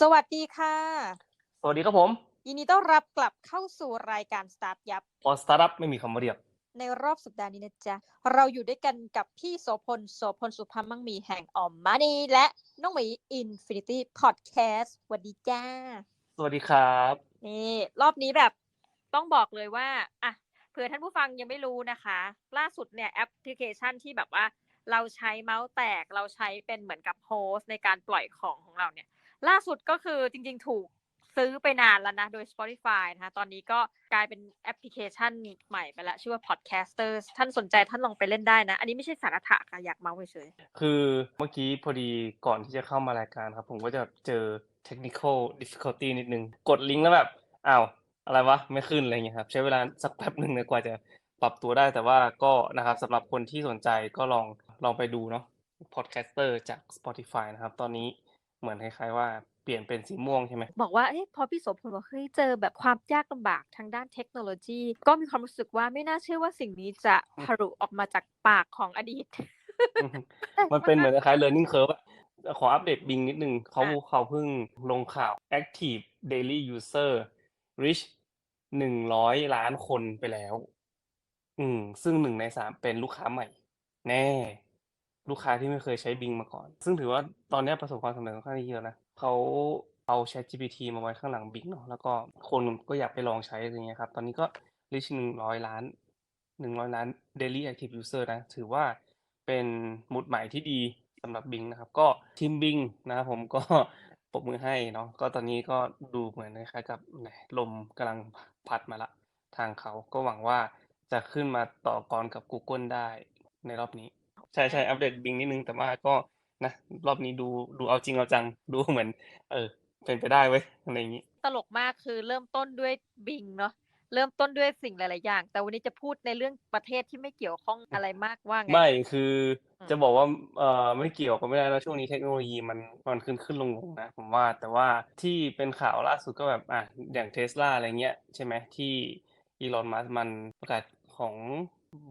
สวัสดีค่ะ สวัสดีครับผม ยินดีต้อนรับกลับเข้าสู่รายการ Start ยับพอสตาร์ทอัพไม่มีคำว่าเรียบในรอบสัปดาห์นี้นะจ๊ะ เราอยู่ด้วยกันกับพี่โสพล โสพลสุภาพมั่งมีแห่งออมมานีและน้องหมี Infinity Podcast สวัสดีจ้า สวัสดีครับ นี่รอบนี้แบบต้องบอกเลยว่าอะเผื่อท่านผู้ฟังยังไม่รู้นะคะ ล่าสุดเนี่ยแอปพลิเคชันที่แบบว่า เราใช้เมาส์แตกเราใช้เป็นเหมือนกับโฮสต์ในการปล่อยของของเราเนี่ย ล่าสุดก็คือจริง ๆ ถูกซื้อไปนานแล้วนะ โดย Spotify นะคะตอนนี้ก็กลายเป็นแอปพลิเคชันใหม่ไปแล้วชื่อว่า Podcasters ท่านสนใจท่านลองไปเล่นได้นะ อันนี้ไม่ใช่สาระถะค่ะอยากเมาส์เฉยคือเมื่อกี้พอดีก่อนที่จะเข้ามารายการครับ ผมก็จะเจอ technical difficulty นิดนึง กดลิงก์แล้วแบบอ้าวอะไรวะ ไม่ขึ้นอะไรเงี้ยครับ ใช้เวลาสักแป๊บหนึ่งกว่าจะปรับตัวได้แต่ว่าก็นะครับสำหรับคนที่สนใจก็ลองลองไปดูเนาะ podcaster จาก Spotify นะครับ ตอนนี้ เหมือนคล้ายๆ ว่าเปลี่ยนเป็นสีม่วงใช่ไหมๆบอกว่าเอ๊ะพอพี่โสพลบอกเฮ้ยเจอแบบความยากลำบากทางด้านเทคโนโลยี ก็มีความรู้สึกว่าไม่น่าเชื่อว่าสิ่งนี้จะผรุออกมาจากปากของอดีต มันเป็นเหมือนคล้ายๆ learning curve อะขออัปเดตบิงนิดนึงเขาอะเขาเพิ่งลงข่าว active daily user reach หนึ่งร้อยล้านคนไปแล้ว อืม ซึ่งหนึ่งในสามเป็นลูกค้าใหม่ แน่ ลูกค้าที่ไม่เคยใช้บิงมาก่อน ซึ่งถือว่าตอนนี้ประสบความสำเร็จค่อนข้างเยอะนะเขาเอา ChatGPT มาไว้ข้างหลังบิงเนาะแล้วก็คนก็อยากไปลองใช้อะไรเงี้ยครับ ตอนนี้ก็ reach หนึ่งร้อยล้านหนึ่งร้อยล้าน daily active user นะ ถือว่าเป็นหมุดหมายที่ดีสำหรับบิงนะครับ ก็ทีมบิงนะครับผมก็ปรบมือให้เนาะก็ตอนนี้ก็ดูเหมือนคล้ายกับลมกำลังพัดมาละ ทางเขาก็หวังว่าจะขึ้นมาต่อกรกับ Google ได้ในรอบนี้ ใช่ใช่อัปเดตบิงนิดนึงแต่ว่าก็นะรอบนี้ดูดูเอาจริงเอาจัง ดูเหมือน เออ เป็นไปได้เว้ยอะไรอย่างนี้ ตลกมากคือเริ่มต้นด้วยบิงเนาะเริ่มต้นด้วยสิ่งหลาย ๆ อย่าง แต่วันนี้จะพูดในเรื่องประเทศที่ไม่เกี่ยวข้องอะไรมากว่าไงไม่คืออืมจะบอกว่าเอ่อไม่เกี่ยวก็ไม่ได้แล้วช่วงนี้เทคโนโลยีมันมันขึ้นขึ้นลงลงนะผมว่าแต่ว่าที่เป็นข่าวล่าสุดก็แบบอะอย่างเทสลาอะไรเงี้ยใช่ไหมที่อีลอนมัสมันประกาศของ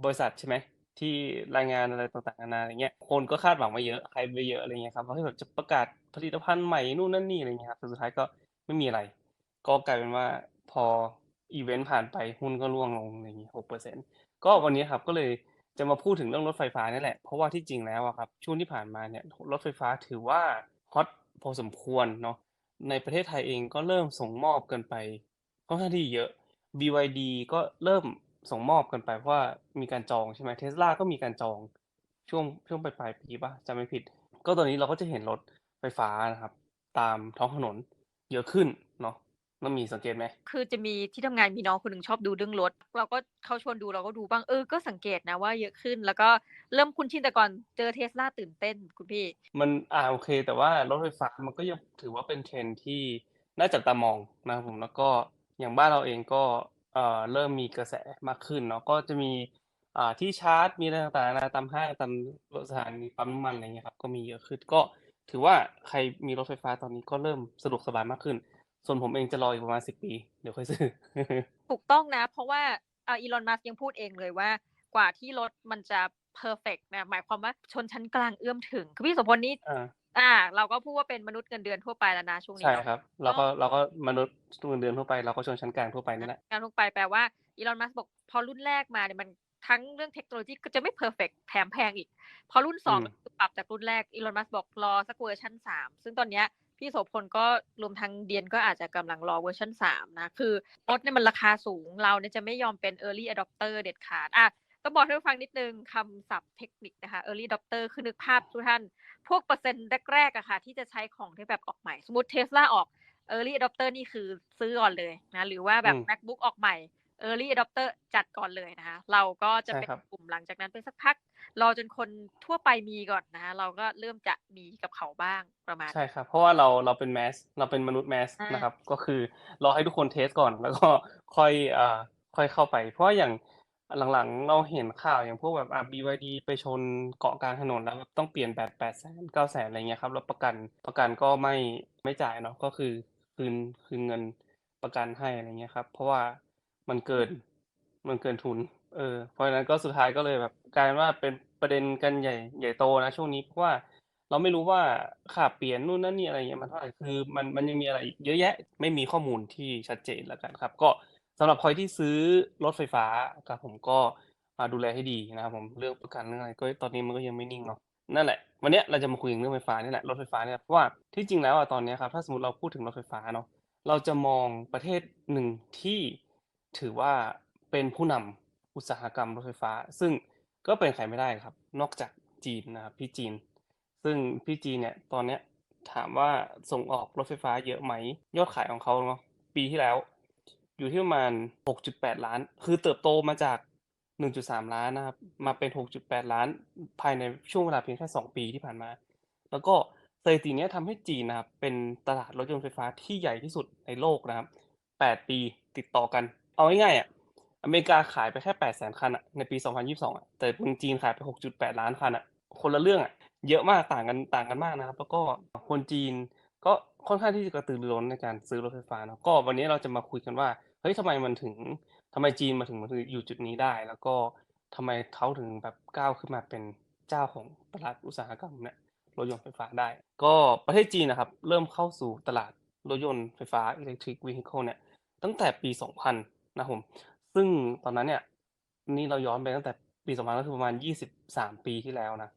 บริษัทใช่ไหม ที่รายงานอะไรต่างๆนานาอะไรเงี้ยคนก็คาดหวังมาเยอะใครไปเยอะอะไรเงี้ยครับว่าแบบจะประกาศผลิตภัณฑ์ใหม่นู่นนั่นนี่อะไรเงี้ยครับแต่สุดท้ายก็ไม่มีอะไร ก็กลายเป็นว่าพออีเวนต์ผ่านไปหุ้นก็ร่วงลงอะไรอย่างนี้หกเปอร์เซ็นต์ก็วันนี้ครับก็เลยจะมาพูดถึงเรื่องรถไฟฟ้านี่แหละ เพราะว่าที่จริงแล้วอะครับช่วงที่ผ่านมาเนี่ยรถไฟฟ้าถือว่าฮอตพอสมควรเนาะในประเทศไทยเองก็เริ่มส่งมอบกันไปค่อนข้างที่เยอะ BYD ก็เริ่ม ส่งมอบกันไปเพราะว่ามีการจองใช่ไหมเทสลาก็มีการจองช่วงช่วงปลายๆปีป่ะจำไม่ผิด ก็ตอนนี้เราก็จะเห็นรถไฟฟ้านะครับ ตามท้องถนนเยอะขึ้นเนาะน้องมีสังเกตไหมคือจะมีที่ทำงานมีน้องคนหนึ่งชอบดูเรื่องรถ เราก็เขาชวนดูเราก็ดูบ้างเออก็สังเกตนะว่าเยอะขึ้นแล้วก็เริ่มคุ้นชินแต่ก่อนเจอเทสลาตื่นเต้นคุณพี่ มันอ่าโอเค แต่ว่ารถไฟฟ้ามันก็ยังถือว่าเป็นเทรนด์ที่น่าจับตามองนะครับผมแล้วก็อย่างบ้านเราเองก็ เอ่อเริ่มมีกระแสมากขึ้นเนาะก็จะมีอ่าที่ชาร์จมีอะไรต่างๆนานาตามห้างตามสถานีปั๊มน้ำมันอะไรเงี้ยครับก็มีเยอะขึ้นก็ถือว่าใครมีรถไฟฟ้าตอนนี้ก็เริ่มสะดวกสบายมากขึ้น ส่วนผมเองจะรออีกประมาณสิบปี เดี๋ยวค่อยซื้อ ถูกต้องนะ เพราะว่าอ่าอีลอนมัสยังพูดเองเลยว่า กว่าที่รถมันจะเพอร์เฟกนะหมายความว่าชนชั้นกลางเอื้อมถึง คือพี่โสมพลนี่ อ่าอ่า เราก็พูดว่าเป็นมนุษย์เงินเดือนทั่วไปแล้วนะช่วงนี้ใช่เนาะครับเราก็เราก็มนุษย์เงินเดือนทั่วไปเราก็ชนชั้นกลางทั่วไปนี่แหละการลงไปแปลว่าอีลอนมัสบอกพอรุ่นแรกมาเนี่ยมันทั้งเรื่องเทคโนโลยีก็จะไม่เพอร์เฟกแถมแพงอีก พอรุ่นสองอืมคือปรับจากรุ่นแรกอีลอนมัสบอกรอสักเวอร์ชันสามซึ่งตอนเนี้ยพี่โสพลก็รวมทั้งเดียนก็อาจจะกำลังรอเวอร์ชันสามนะ คือรถเนี่ยมันราคาสูงเราเนี่ยจะไม่ยอมเป็น early adopter เด็ดขาดอะต้องบอกให้ฟังนิดนึงคำศัพท์เทคนิคนะคะ early adopter คือนึกภาพทุกท่าน พวกเปอร์เซ็นต์แรกๆอะค่ะ ที่จะใช้ของที่แบบออกใหม่ สมมติเทสลาออก early adopter นี่คือซื้อก่อนเลยนะ หรือว่าแบบอืม macbook ออกใหม่ early adopter จัดก่อนเลยนะคะ เราก็จะใช่เป็นครับกลุ่มหลังจากนั้นไปสักพัก รอจนคนทั่วไปมีก่อนนะคะเราก็เริ่มจะมีกับเขาบ้างประมาณ ใช่ครับ เพราะว่าเราเราเป็นแมสเราเป็นมนุษย์แมสอ่านนะครับ ก็คือรอให้ทุกคนเทสก่อน แล้วก็ค่อยอ่าค่อยเข้าไป เพราะว่าอย่าง หลังๆ เราเห็นข่าวอย่างพวกแบบอะ BYD ไปชนเกาะกลางถนนแล้วแบบต้องเปลี่ยนแบตแปดแสนเก้าแสนอะไรเงี้ยครับแล้วประกันประกันก็ไม่ไม่จ่ายเนาะก็คือคืนคืนเงินประกันให้อะไรเงี้ยครับ เพราะว่ามันเกินมันเกินทุน เออเพราะฉะนั้นก็สุดท้ายก็เลยแบบกลายว่าเป็นประเด็นกันใหญ่ใหญ่โตนะช่วงนี้เพราะว่าเราไม่รู้ว่าค่าเปลี่ยนนู่นนั่นนี่อะไรเงี้ยมันเท่าไหร่คือมันมันยังมีอะไรอีกเยอะแยะไม่มีข้อมูลที่ชัดเจนแล้วกันครับ ก็ สำหรับใครที่ซื้อรถไฟฟ้าครับผมก็ดูแลให้ดีนะครับผมเรื่องประกันเรื่องอะไรก็ตอนนี้มันก็ยังไม่นิ่งเนาะนั่นแหละวันนี้เราจะมาคุยถึงเรื่องไฟฟ้านี่แหละรถไฟฟ้าเนี่ยเพราะว่าที่จริงแล้วอะตอนนี้ครับถ้าสมมติเราพูดถึงรถไฟฟ้าเนาะเราจะมองประเทศหนึ่งที่ถือว่าเป็นผู้นำอุตสาหกรรมรถไฟฟ้า ซึ่งก็เป็นใครไม่ได้ครับ นอกจากจีนนะครับพี่จีน ซึ่งพี่จีนเนี่ยตอนเนี้ยถามว่าส่งออกรถไฟฟ้าเยอะไหมยอดขายของเขาเนาะปีที่แล้ว อยู่ที่ประมาณ 6.8 ล้าน คือเติบโตมาจาก 1.3 ล้านนะครับ มาเป็น 6.8 ล้าน ภายในช่วงเวลาเพียงแค่ 2 ปีที่ผ่านมา แล้วก็สถิติเนี้ยทำให้จีนนะครับ เป็นตลาดรถยนต์ไฟฟ้าที่ใหญ่ที่สุดในโลกนะครับ 8 ปีติดต่อกัน เอาง่ายๆอะอเมริกาขายไปแค่ 8 0 0 0 0คันอะในปี 2022อะแต่เมืองจีนขายไป 6.8 ล้านคันอะคนละเรื่องอะเยอะมากต่างกันต่างกันมากนะครับ แล้วก็คนจีนก็ค่อนข้างที่จะกระตือรือร้นในการซื้อรถไฟฟ้านะก็วันนี้เราจะมาคุยกันว่า ฮ้ยทำไมมันถึงทำไมจีนมาถึงมาถึงอยู่จุดนี้ได้ แล้วก็ทำไมเขาถึงแบบก้าวขึ้นมาเป็นเจ้าของตลาดอุตสาหกรรมเนี่ยรถยนต์ไฟฟ้าได้ ก็ประเทศจีนนะครับ เริ่มเข้าสู่ตลาดรถยนต์ไฟฟ้า electric vehicle เนี่ยตั้งแต่ปี 2000 นะผมซึ่งตอนนั้นเนี่ยนี่เราย้อนไปตั้งแต่ปี 2000 ก็คือประมาณ 23 ปีที่แล้วนะ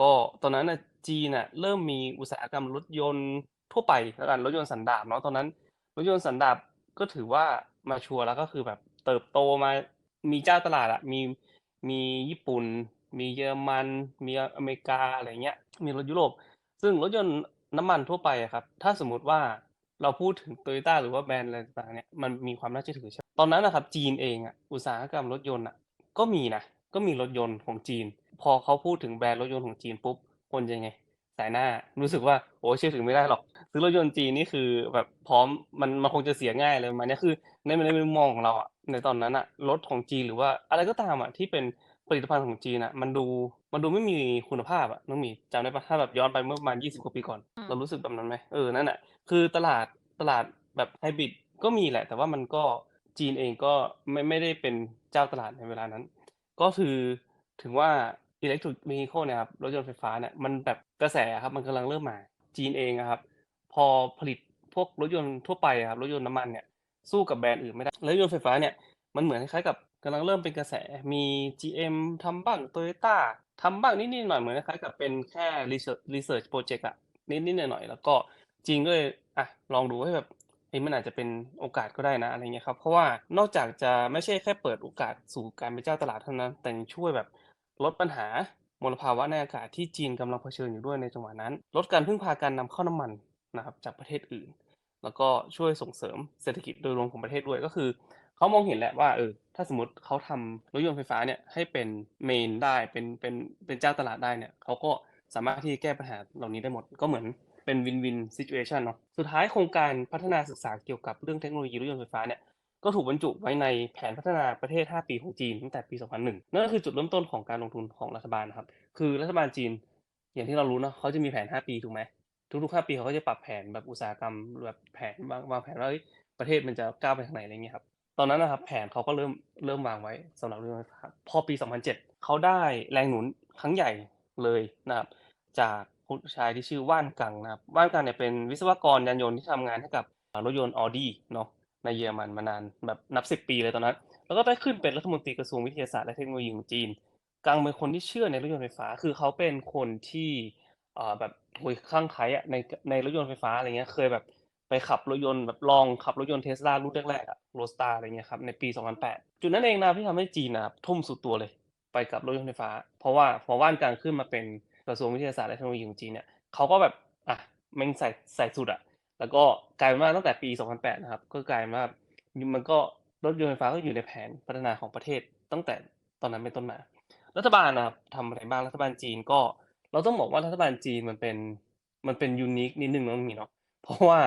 ก็ตอนนั้นน่ะจีนน่ะเริ่มมีอุตสาหกรรมรถยนต์ทั่วไปแล้วกันรถยนต์สันดาปเนาะตอนนั้น รถยนต์สันดาปก็ถือว่า มาชัวร์แล้วก็คือแบบเติบโตมามีเจ้าตลาดอะมีมีญี่ปุ่น มีเยอรมัน มีอเมริกาอะไรเงี้ย มีรถยุโรป ซึ่งรถยนต์น้ำมันทั่วไปอะครับ ถ้าสมมติว่าเราพูดถึง Toyota หรือว่าแบรนด์อะไรต่างเนี่ยมันมีความน่าเชื่อถือใช่ตอนนั้นนะครับจีนเองอะอุตสาหกรรมรถยนต์อะก็มีนะก็มีรถยนต์ของจีน พอเขาพูดถึงแบรนด์รถยนต์ของจีนปุ๊บคนจะยังไง สายหน้า รู้สึกว่าโอ้เชื่อถือไม่ได้หรอก ซื้อรถยนต์จีนนี่คือแบบพร้อมมันมันคงจะเสียง่ายเลยประมาณเนี้ยคือในในมุมมองของเราอะในตอนนั้นอะรถของจีนหรือว่าอะไรก็ตามอะที่เป็นผลิตภัณฑ์ของจีนอะมันดูมันดูไม่มีคุณภาพอะน้องหมีจำได้ปะถ้าแบบย้อนไปเมื่อประมาณ20กว่าปีก่อนอืมเรารู้สึกแบบนั้นไหมเออนั่นแหละคือตลาดตลาดแบบไฮบริดก็มีแหละ แต่ว่ามันก็จีนเองก็ไม่ไม่ได้เป็นเจ้าตลาดในเวลานั้น ก็คือถึงว่า electric vehicle เนี่ยครับรถยนต์ไฟฟ้าเนี่ยมันแบบกระแสครับมันกำลังเริ่มมาจีนเองครับ พอผลิตพวกรถยนต์ทั่วไปครับรถยนต์น้ำมันเนี่ยสู้กับแบรนด์อื่นไม่ได้รถยนต์ไฟฟ้าเนี่ยมันเหมือนคล้ายๆกับกำลังเริ่มเป็นกระแสมี GM ทำบ้าง Toyota ทำบ้างนิดๆหน่อยเหมือนคล้ายๆกับเป็นแค่ research research project อะนิดๆหน่อยๆแล้วก็จีนก็เลยอะลองดูให้แบบเฮ้ยมันอาจจะเป็นโอกาสก็ได้นะอะไรเงี้ยครับเพราะว่านอกจากจะไม่ใช่แค่เปิดโอกาสสู่การเป็นเจ้าตลาดเท่านั้น แต่ยังช่วยแบบ ลดปัญหามลภาวะในอากาศที่จีนกำลังเผชิญอยู่ด้วยในจังหวะนั้น ลดการพึ่งพาการนำเข้าน้ำมันนะครับจากประเทศอื่น แล้วก็ช่วยส่งเสริมเศรษฐกิจโดยรวมของประเทศด้วยก็คือเขามองเห็นแหละว่าเออถ้าสมมติเขาทำรถยนต์ไฟฟ้าเนี่ยให้เป็นเมนได้เป็นเป็นเป็นเจ้าตลาดได้เนี่ยเขาก็สามารถที่แก้ปัญหาเหล่านี้ได้หมดก็เหมือนเป็นวินวินซิ t u เ t ชันเนาะสุดท้ายโครงการพัฒนาศึกษาเกี่ยวกับเรื่องเทคโนโลยีรถยนต์ไฟฟ้าเนี่ย ก็ถูกบรรจุไว้ในแผนพัฒนาประเทศ 5 ปีของจีนตั้งแต่ปี 2001 นั่นก็คือจุดเริ่มต้นของการลงทุนของรัฐบาลนะครับ คือรัฐบาลจีน อย่างที่เรารู้เนาะเขาจะมีแผน 5 ปีถูกไหมทุกๆ 5 ปีเขาก็จะปรับแผนแบบอุตสาหกรรมแบบแผนวางวางแผนว่าประเทศมันจะก้าวไปทางไหนอะไรเงี้ยครับ ตอนนั้นนะครับแผนเขาก็เริ่มเริ่มวางไว้สำหรับเรื่องไฟฟ้าพอปี 2007 เขาได้แรงหนุนครั้งใหญ่เลยนะครับจากผู้ชายที่ชื่อว่านกังนะครับ ว่านกังเนี่ยเป็นวิศวกรยานยนต์ที่ทำงานให้กับรถยนต์ออดี้เนาะ ในเยอรมันมานานแบบนับสิบปีเลยตอนนั้น แล้วก็ได้ขึ้นเป็นรัฐมนตรีกระทรวงวิทยาศาสตร์และเทคโนโลยีของจีน กังเป็นคนที่เชื่อในรถยนต์ไฟฟ้า คือเขาเป็นคนที่อ่อแบบโอยคลั่งไคล้อะในในรถยนต์ไฟฟ้าอะไรเงี้ย เคยแบบไปขับรถยนต์แบบลองขับรถยนต์เทสลารุ่นแรกๆอะโรสตาอะไรเงี้ยครับในปี 2008 จุดนั้นเองนะที่ทำให้จีนนะทุ่มสุดตัวเลย ไปกับรถยนต์ไฟฟ้า เพราะว่าพอว่านกลางขึ้นมาเป็นกระทรวงวิทยาศาสตร์และเทคโนโลยีของจีนเนี่ยเขาก็แบบอะแม่งใส่ใส่สุดอะ แล้วก็กลายเป็นว่าตั้งแต่ปี 2008 นะครับ ก็กลายเป็นว่ามันก็รถยนต์ไฟฟ้าก็อยู่ในแผนพัฒนาของประเทศ ตั้งแต่ตอนนั้นเป็นต้นมา รัฐบาลนะครับทำอะไรบ้างรัฐบาลจีนก็ เราต้องบอกว่ารัฐบาลจีนมันเป็นมันเป็นยูนิคนิดนึงเนาะมีเนาะเพราะว่า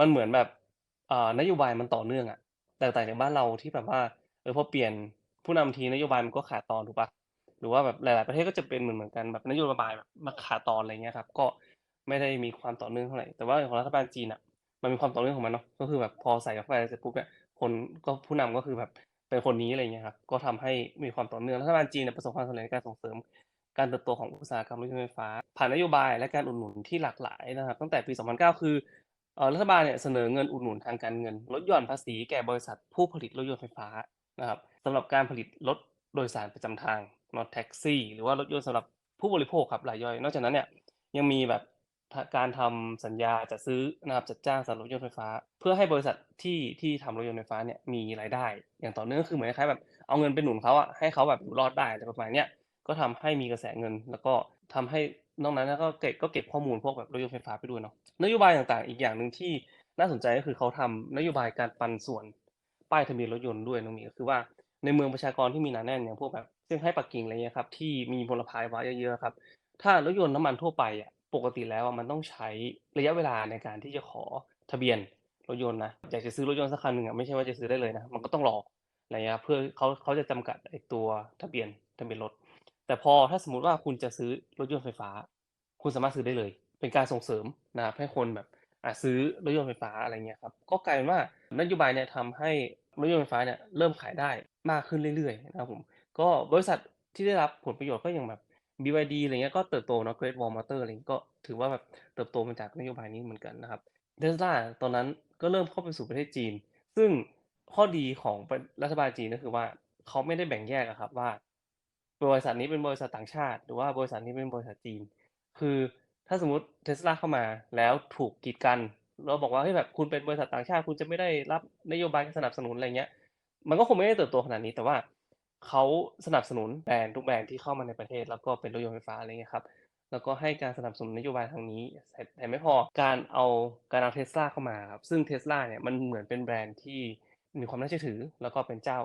มันเหมือนแบบนโยบายมันต่อเนื่องอะแตกต่างจากบ้านเราที่แบบว่าเออพอเปลี่ยนผู้นำทีนโยบายมันก็ขาดตอนถูกปะหรือว่าแบบหลาย ๆ ประเทศก็จะเป็นเหมือนเหมือนกันแบบนโยบายแบบมาขาดตอนอะไรเงี้ยครับ ก็ ไม่ได้มีความต่อเนื่องเท่าไหร่ แต่ว่าของรัฐบาลจีนอะ มันมีความต่อเนื่องของมันเนาะ ก็คือแบบพอใส่เข้าไปเสร็จปุ๊บเนี่ยคนก็ผู้นำก็คือแบบเป็นคนนี้อะไรเงี้ยครับ ก็ทำให้มีความต่อเนื่อง รัฐบาลจีนเนี่ยประสบความสำเร็จในการส่งเสริม การเติบโตของอุตสาหกรรมรถยนต์ไฟฟ้า ผ่านนโยบายและการอุดหนุนที่หลากหลายนะครับ ตั้งแต่ปี 2009 คือเอ่อรัฐบาลเนี่ยเสนอเงินอุดหนุนทางการเงิน ลดหย่อนภาษีแก่บริษัทผู้ผลิตรถยนต์ไฟฟ้านะครับสำหรับการผลิตรถโดยสารประจำทาง not taxi หรือว่ารถยนต์สำหรับผู้บริโภคครับรายย่อย นอกจากนั้นเนี่ยยังมีแบบ การทำสัญญาจัดซื้อนะครับจัดจ้างสำหรับรถยนต์ไฟฟ้า เพื่อให้บริษัทที่ที่ทำรถยนต์ไฟฟ้าเนี่ยมีรายได้ อย่างต่อเนื่องก็คือเหมือนคล้ายแบบเอาเงินไปหนุนเขาอะให้เขาแบบอยู่รอดได้อะไรประมาณเนี้ยก็ทำให้มีกระแสเงิน แล้วก็ทำให้นอกนั้นก็เก็บก็เก็บข้อมูลพวกแบบรถยนต์ไฟฟ้าไปด้วยเนาะนโยบายต่างๆ อีกอย่างหนึ่งที่น่าสนใจก็คือเขาทำนโยบายการปันส่วนป้ายทะเบียนรถยนต์ด้วยน้องมีก็คือว่าในเมืองประชากรที่มีหนาแน่นอย่างพวกแบบเซี่ยงไฮ้ปักกิ่งอะไรเงี้ยครับที่มีมลภาวะเยอะๆครับถ้ารถยนต์น้ำมันทั่วไปอะ ปกติแล้วมันต้องใช้ระยะเวลาในการที่จะขอทะเบียนรถยนต์นะอยากจะซื้อรถยนต์สักคันหนึ่งอะไม่ใช่ว่าจะซื้อได้เลยนะมันก็ต้องรออะไรเงี้ยเพื่อเขาเขาจะจำกัดไอ้ตัวทะเบียนทะเบียนรถ แต่พอถ้าสมมติว่าคุณจะซื้อรถยนต์ไฟฟ้า คุณสามารถซื้อได้เลย เป็นการส่งเสริมนะครับให้คนแบบอะซื้อรถยนต์ไฟฟ้าอะไรเงี้ยครับก็กลายเป็นว่านโยบายเนี่ยทำให้รถยนต์ไฟฟ้าเนี่ยเริ่มขายได้มากขึ้นเรื่อยๆนะครับผมก็บริษัทที่ได้รับผลประโยชน์ก็อย่างแบบ BYD อะไรเงี้ยก็เติบโตเนาะ Great Wall Motor อะไรก็ถือว่าแบบเติบโตมาจากนโยบายนี้เหมือนกันนะครับ Tesla ตอนนั้นก็เริ่มเข้าไปสู่ประเทศจีน ซึ่งข้อดีของรัฐบาลจีนก็คือว่าเขาไม่ได้แบ่งแยกอะครับว่า บริษัทนี้เป็นบริษัทต่างชาติ หรือว่าบริษัทนี้เป็นบริษัทจีน คือถ้าสมมติเทสลาเข้ามาแล้วถูกกีดกันเราบอกว่าเฮ้ยแบบคุณเป็นบริษัทต่างชาติ คุณจะไม่ได้รับนโยบายสนับสนุนอะไรเงี้ย มันก็คงไม่ได้เติบโตขนาดนี้แต่ว่า เขาสนับสนุนแบรนด์ทุกแบรนด์ที่เข้ามาในประเทศ แล้วก็เป็นรถยนต์ไฟฟ้าอะไรเงี้ยครับแล้วก็ให้การสนับสนุนนโยบายทางนี้แต่ไม่พอการเอาการเอาเทสลาเข้ามาครับซึ่งเทสลาเนี่ยมันเหมือนเป็นแบรนด์ที่มีความน่าเชื่อถือ แล้วก็เป็นเจ้า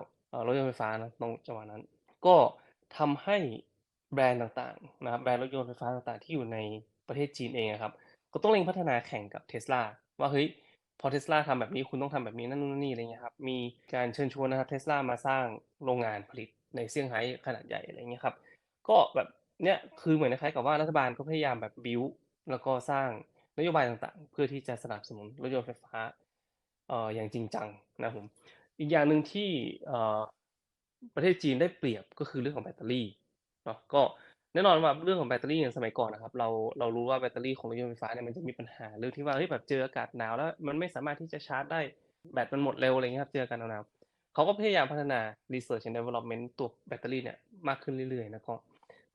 รถยนต์ไฟฟ้านะตรงจังหวะนั้น ก็ทำให้แบรนด์ต่างๆนะครับแบรนด์รถยนต์ไฟฟ้าต่างๆ ที่อยู่ในประเทศจีนเองครับก็ต้องเร่งพัฒนาแข่งกับเทสลาว่าเฮ้ย พอเทสลาทำแบบนี้คุณต้องทำแบบนี้นั่นนู่นนี่อะไรเงี้ยครับมีการเชิญชวนนะครับเทสลามาสร้างโรงงานผลิตในเซี่ยงไฮ้ขนาดใหญ่อะไรเงี้ยครับก็แบบเนี้ยคือเหมือนคล้ายกับว่ารัฐบาลก็พยายามแบบบิวแล้วก็สร้างนโยบายต่างๆ เพื่อที่จะสนับสนุนรถยนต์ไฟฟ้าเอ่ออย่างจริงจังนะผมอีกอย่างหนึ่งที่เอ่อประเทศจีนได้เปรียบก็คือเรื่องของแบตเตอรี่เนาะก็ แน่นอนว่าเรื่องของแบตเตอรี่อย่างสมัยก่อนนะครับ เราเรารู้ว่าแบตเตอรี่ของรถยนต์ไฟฟ้าเนี่ยมันจะมีปัญหาเรื่องที่ว่าเฮ้ยแบบเจออากาศหนาวแล้ว มันไม่สามารถที่จะชาร์จได้แบตมันหมดเร็วอะไรเงี้ยครับเจออากาศหนาวเขาก็พยายามพัฒนา research and development ตัวแบตเตอรี่เนี่ยมากขึ้นเรื่อยๆนะก็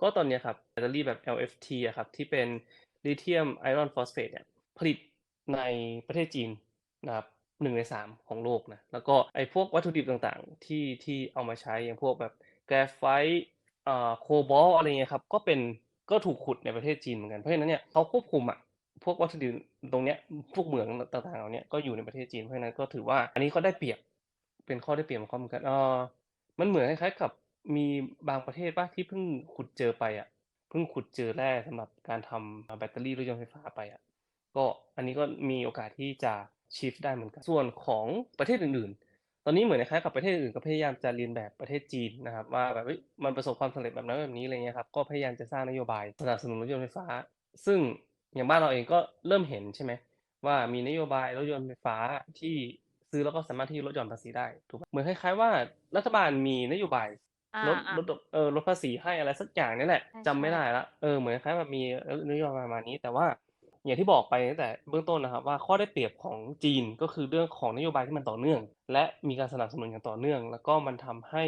ก็ตอนนี้ครับแบตเตอรี่แบบ LFT อะครับที่เป็นลิเธียมไอรอนฟอสเฟตเนี่ยผลิตในประเทศจีนนะครับหนึ่งในสามของโลกนะแล้วก็ไอ้พวกวัตถุดิบต่างๆ ที่ที่เอามาใช้อย่างพวกแบบแกรไฟต์ เอ่อโคบอลอะไรเงี้ยครับก็เป็นก็ถูกขุดในประเทศจีนเหมือนกันเพราะฉะนั้นเนี่ยเขาควบคุมอะพวกวัตถุดิบตรงเนี้ยพวกเหมืองต่างๆเหล่านี้ก็อยู่ในประเทศจีนเพราะฉะนั้นก็ถือว่า อันนี้เขาได้เปรียบเป็นข้อได้เปรียบของเขาเหมือนกันเออมันเหมือนคล้ายๆกับมีบางประเทศป่ะที่เพิ่งขุดเจอไปอะเพิ่งขุดเจอแร่สำหรับการทำแบตเตอรี่รถยนต์ไฟฟ้าไปอะก็อันนี้ก็มีโอกาสที่จะชิฟได้เหมือนกันส่วนของประเทศอื่นๆ ตอนนี้เหมือนคล้ายกับประเทศอื่นก็พยายามจะเรียนแบบประเทศจีนนะครับ ว่าแบบมันประสบความสำเร็จแบบนั้นแบบนี้อะไรเงี้ยครับก็พยายามจะสร้างนโยบายสนับสนุนรถยนต์ไฟฟ้า ซึ่งอย่างบ้านเราเองก็เริ่มเห็นใช่ไหมว่ามีนโยบายรถยนต์ไฟฟ้าที่ซื้อแล้วก็สามารถที่ลดหย่อนภาษีได้ถูกไหมเหมือนคล้ายๆว่ารัฐบาลมีนโยบายอ่าลดอ่าลดเออลดภาษีให้อะไรสักอย่างนี่แหละใช่จำไม่ใช่ได้ละเออเหมือนคล้ายแบบมีนโยบายประมาณนี้แต่ว่า อย่างที่บอกไปตั้งแต่เบื้องต้นนะครับว่าข้อได้เปรียบของจีนก็คือเรื่องของนโยบายที่มันต่อเนื่อง และมีการสนับสนุนอย่างต่อเนื่อง แล้วก็มันทำให้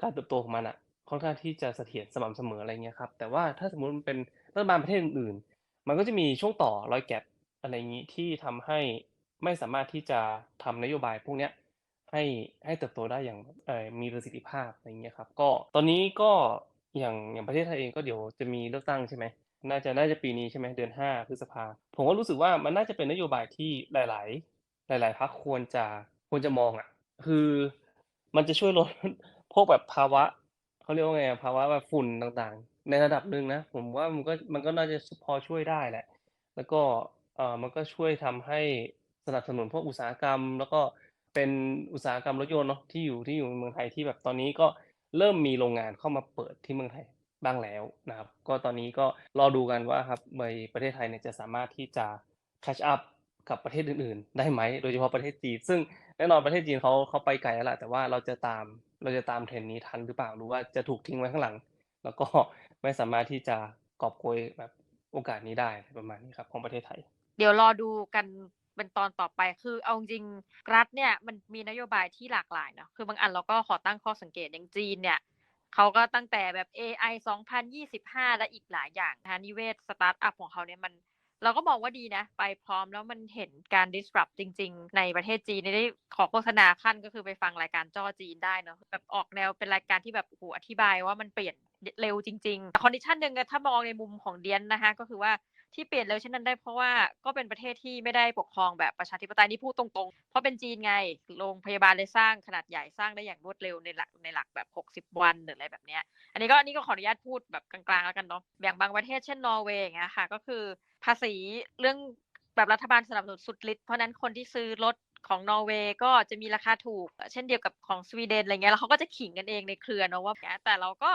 การเติบโตของมันอะค่อนข้างที่จะเสถียรสม่ำเสมออะไรเงี้ยครับแต่ว่าถ้าสมมติมันเป็นรัฐบาลประเทศอื่นๆมันก็จะมีช่วงต่อรอยแกปอะไรอย่างนี้ที่ทำให้ไม่สามารถที่จะทำนโยบายพวกเนี้ยให้ให้เติบโตได้อย่างมีประสิทธิภาพอะไรเงี้ยครับก็ตอนนี้ก็อย่างอย่างประเทศไทยเองก็เดี๋ยวจะมีเลือกตั้งใช่ไหม น่าจะน่าจะปีนี้ใช่ไหมเดือนห้าพฤษภาผมก็รู้สึกว่ามันน่าจะเป็นนโยบายที่หลาย ๆ หลาย ๆพรรควรจะควรจะมองอะ คือมันจะช่วยลดพวกแบบภาวะเขาเรียกว่าไงภาวะแบบฝุ่นต่างๆ ในระดับหนึ่งนะ ผมว่ามันก็มันก็น่าจะพอช่วยได้แหละ แล้วก็เออมันก็ช่วยทำให้สนับสนุนพวกอุตสาหกรรม แล้วก็เป็นอุตสาหกรรมรถยนต์เนาะที่อยู่ที่อยู่ในเมืองไทยที่แบบตอนนี้ก็เริ่มมีโรงงานเข้ามาเปิดที่เมืองไทย บ้างแล้วนะครับ ก็ตอนนี้ก็รอดูกันว่าครับในประเทศไทยเนี่ยจะสามารถที่จะ catch up กับประเทศอื่นๆ ได้ไหม โดยเฉพาะประเทศจีน ซึ่งแน่นอนประเทศจีนเขาเขาไปไกลแล้วแหละแต่ว่าเราจะตามเราจะตามเทรนนี้ทันหรือเปล่าหรือว่าจะถูกทิ้งไว้ข้างหลัง แล้วก็ไม่สามารถที่จะกอบโกยแบบโอกาสนี้ได้ประมาณนี้ครับของประเทศไทย เดี๋ยวรอดูกันเป็นตอนต่อไปคือเอาจริงรัฐเนี่ยมันมีนโยบายที่หลากหลายเนาะคือบางอันเราก็ขอตั้งข้อสังเกตอย่างจีนเนี่ย เขาก็ตั้งแต่แบบ AI 2025 และอีกหลายอย่างนะคะนิเวศสตาร์ทอัพของเขาเนี่ยมัน เราก็มองว่าดีนะ ไปพร้อมแล้วมันเห็นการ disrupt จริง ๆ ในประเทศจีนได้ขอโฆษณาขั้นก็คือไปฟังรายการจ้อจีนได้เนาะแบบออกแนวเป็นรายการที่แบบโอ้โหอธิบายว่ามันเปลี่ยนเร็วจริงๆคอนดิชันหนึ่งถ้ามองในมุมของเดียนนะคะก็คือว่า ที่เปลี่ยนเร็วเช่นนั้นได้เพราะว่าก็เป็นประเทศที่ไม่ได้ปกครองแบบประชาธิปไตยนี่พูดตรงๆ เพราะเป็นจีนไงโรงพยาบาลเลยสร้างขนาดใหญ่สร้างได้อย่างรวดเร็วในหลักในหลักแบบ60 วันหรืออะไรแบบเนี้ยอันนี้ก็อันนี้ก็ขออนุญาตพูดแบบกลางๆแล้วกันเนาะอย่างบางประเทศเช่นนอร์เวย์อย่างเงี้ยค่ะ ก็คือภาษีเรื่องแบบรัฐบาลสนับสนุนสุดฤทธิ์เพราะฉะนั้นคนที่ซื้อรถของนอร์เวย์ก็จะมีราคาถูก เช่นเดียวกับของสวีเดนอะไรเงี้ยแล้วเขาก็จะขิงกันเองในเครือเนาะว่าแต่เราก็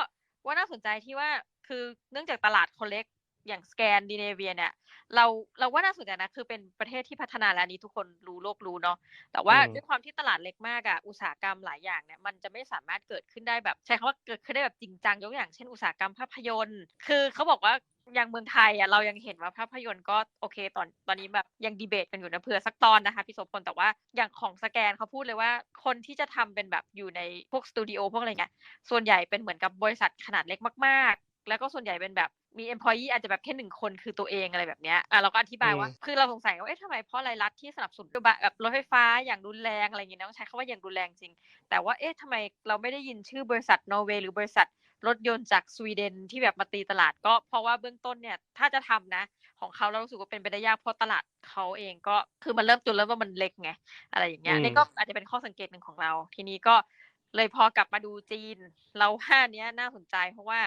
ว่าน่าสนใจที่ว่าคือเนื่องจากตลาดคนเล็ก อย่างสแกนดิเนเวียเนี่ย เราเราว่าน่าสนใจนะคือเป็นประเทศที่พัฒนาแล้วอันนี้ทุกคนรู้โลกรู้เนาะแต่ว่าอืมด้วยความที่ตลาดเล็กมากอะอุตสาหกรรมหลายอย่างเนี่ยมันจะไม่สามารถเกิดขึ้นได้แบบใช้คำว่าเกิดขึ้นได้แบบจริงจังยกอย่างเช่นอุตสาหกรรมภาพยนตร์ คือเขาบอกว่าอย่างเมืองไทยอะเรายังเห็นว่าภาพยนตร์ก็โอเคตอนตอนนี้แบบยังดีเบตกันอยู่นะเผื่อสักตอนนะคะพี่โสพลแต่ว่าอย่างของสแกนเขาพูดเลยว่า คนที่จะทำเป็นแบบอยู่ในพวกสตูดิโอพวกอะไรเงี้ยส่วนใหญ่เป็นเหมือนกับบริษัทขนาดเล็กมาก ๆ แล้วก็ส่วนใหญ่เป็นแบบ มี employee อาจจะแบบแค่หนึ่งคนคือตัวเองอะไรแบบเนี้ยอะเราก็อธิบายว่าอืมคือเราสงสัยว่าเอ๊ะทำไมเพราะอะไรรัฐที่สนับสนุนแบบรถไฟฟ้าอย่างรุนแรงอะไรอย่างเงี้ยนะต้องใช้คำว่าอย่างรุนแรงจริง แต่ว่าเอ๊ะทำไมเราไม่ได้ยินชื่อบริษัทนอร์เวย์หรือบริษัทรถยนต์จากสวีเดนที่แบบมาตีตลาดก็เพราะว่าเบื้องต้นเนี่ยถ้าจะทำนะ ของเขาเรารู้สึกว่าเป็นไปได้ยากเพราะตลาดเขาเองก็คือมันเริ่มจุดเริ่มว่ามันเล็กไงอะไรอย่างเงี้ยอืมนี่ก็อาจจะเป็นข้อสังเกตหนึ่งของเรา ทีนี้ก็เลยพอกลับมาดูจีน เราว่าเนี้ยน่าสนใจเพราะว่า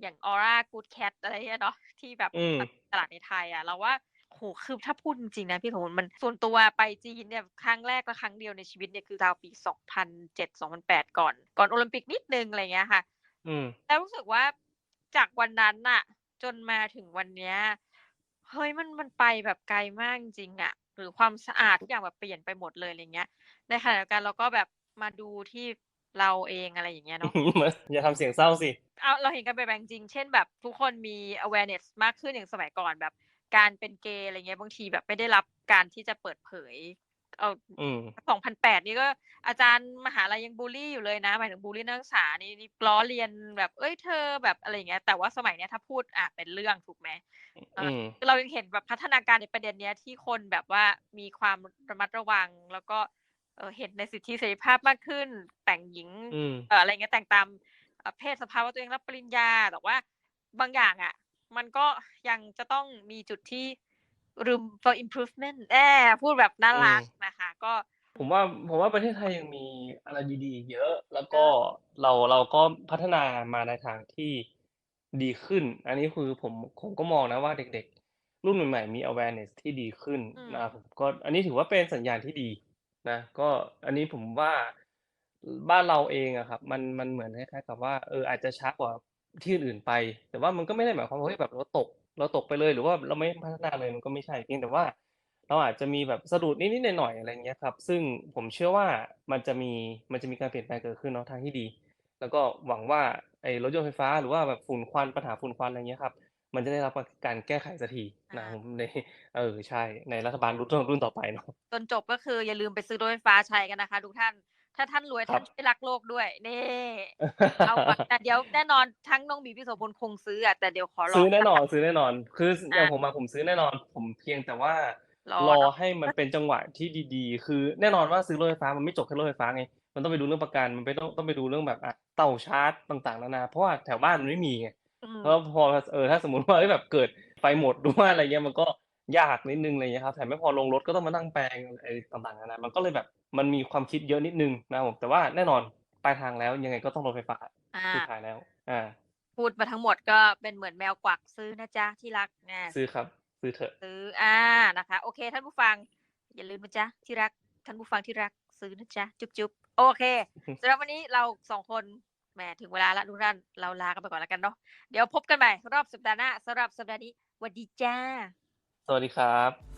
อย่างออร่ากูดแคทอะไรเงี้ยเนาะที่แบบอืมตลาดในไทยอะเราว่าโหคือถ้าพูดจริงๆนะพี่สมนมันส่วนตัวไปจีนเนี่ยครั้งแรกและครั้งเดียวในชีวิตเนี่ยคือราวปี 2007 2008 ก่อน ก่อนโอลิมปิกนิดนึงอะไรเงี้ยค่ะอืมแล้วรู้สึกว่าจากวันนั้นน่ะ จนมาถึงวันเนี้ยเฮ้ยมันมันไปแบบไกลมากจริงๆอะหรือความสะอาดทุกอย่างแบบเปลี่ยนไปหมดเลยอะไรเงี้ยในขณะเดียวกันเราก็แบบมาดูที่ เราเองอะไรอย่างเงี้ยเนาะ อย่าทำเสียงเศร้าสิ เอาเราเห็นกันไปแบบจริงๆเช่นแบบทุกคนมี awareness มากขึ้นอย่างสมัยก่อนแบบ การเป็นเกย์อะไรเงี้ยบางทีแบบไม่ได้รับการที่จะเปิดเผย เอาอืม2008นี่ก็อาจารย์มหาลัยยังบูลลี่อยู่เลยนะหมายถึงบูลลี่นักศึกษานี่นี่ล้อเลียนแบบเอ้ยเธอแบบอะไรอย่างเงี้ยแต่ว่าสมัยเนี้ยถ้าพูดอะเป็นเรื่องถูกไหม อืมคือเรายังเห็นแบบพัฒนาการในประเด็นเนี้ยที่คนแบบว่ามีความระมัดระวังแล้วก็ เอ่อเห็นในสิทธิเสรีภาพมากขึ้น แต่งหญิงอืมเอ่ออะไรเงี้ยแต่งตามเอ่อเพศสภาพว่าตัวเองรับปริญญาแต่ว่าบางอย่างอะ มันก็ยังจะต้องมีจุดที่ room for improvement แอบพูดแบบน่ารักอืมนะคะ ก็ ผมว่าผมว่าประเทศไทยยังมีอะไรดีๆอีกเยอะ แล้วก็เราเราก็พัฒนามาในทางที่ดีขึ้น อันนี้คือผมผมก็มองนะว่าเด็กๆ รุ่นใหม่ๆมี awareness ที่ดีขึ้นอืมนะครับผมก็อันนี้ถือว่าเป็นสัญญาณที่ดี นะ ก็อันนี้ผมว่า บ้านเราเองอะครับ มัน มันเหมือนคล้ายๆกับว่า เออ อาจจะช้ากว่าที่อื่น ๆ ไป แต่ว่ามันก็ไม่ได้หมายความว่า เฮ้ย แบบเราตก เราตกไปเลย หรือว่าเราไม่พัฒนาเลย มันก็ไม่ใช่ เพียงแต่ว่าเราอาจจะมีแบบสะดุดนิด ๆ หน่อย ๆ อะไรเงี้ยครับ ซึ่งผมเชื่อว่ามันจะมี มันจะมีการเปลี่ยนแปลงเกิดขึ้นเนาะ ทางที่ดี แล้วก็หวังว่าไอ้รถยนต์ไฟฟ้า หรือว่าแบบฝุ่นควัน ปัญหาฝุ่นควัน อะไรเงี้ยครับ มันจะได้รับการแก้ไขสักทีนะอ่าผมในเออใช่ ในรัฐบาลรุ่นรุ่นต่อไปเนาะจนจบก็คืออย่าลืมไปซื้อรถไฟฟ้าใช้กันนะคะทุกท่าน ถ้าท่านรวยครัท่าบนช่วยรักโลกด้วยนี่เอาก่อนแต่เดี๋ยวแน่นอนทั้งน้องบีพี่โสพลคงซื้ออะแต่เดี๋ยวขอรอซื้อแน่นอนซื้อแน่นอน คืออย่างอะผมมาผมซื้อแน่นอน ผมเพียงแต่ว่ารอรอเนอะให้มันเป็นจังหวะที่ดีๆ คือแน่นอนว่าซื้อรถไฟฟ้ามันไม่จบแค่รถไฟฟ้าไงมันต้องไปดูเรื่องประกันมันไปต้องต้องไปดูเรื่องแบบอะเต่าชาร์จต่างๆนานาเพราะว่าแถวบ้านมันไม่มีไง อืมแล้วพอเออถ้าสมมติว่าเอ้ยแบบเกิดไฟหมดหรือว่าอะไรเงี้ยมันก็ยากนิดนึงอะไรเงี้ยครับแถมไม่พอลงรถก็ต้องมานั่งแปลงอะไรต่างๆนานามันก็เลยแบบมันมีความคิดเยอะนิดนึงนะครับผมแต่ว่าแน่นอนปลายทางแล้วยังไงก็ต้องรถไฟฟ้าอ่าสุดท้ายแล้ว อ่า พูดมาทั้งหมดก็เป็นเหมือนแมวกวักซื้อนะจ๊ะที่รักนะซื้อครับ ซื้อเถอะซื้ออ่านะคะ โอเค ท่านผู้ฟัง อย่าลืมนะจ๊ะที่รักท่านผู้ฟังที่รักซื้อนะจ๊ะจุ๊บจุ๊บโอเคสำหรับวันนี้เราสองคน แหมถึงเวลาละทุกท่านเราลากันไปก่อนแล้วกันเนาะเดี๋ยวพบกันใหม่รอบสัปดาห์หน้าสำหรับสัปดาห์นี้สวัสดีจ้า สวัสดีครับ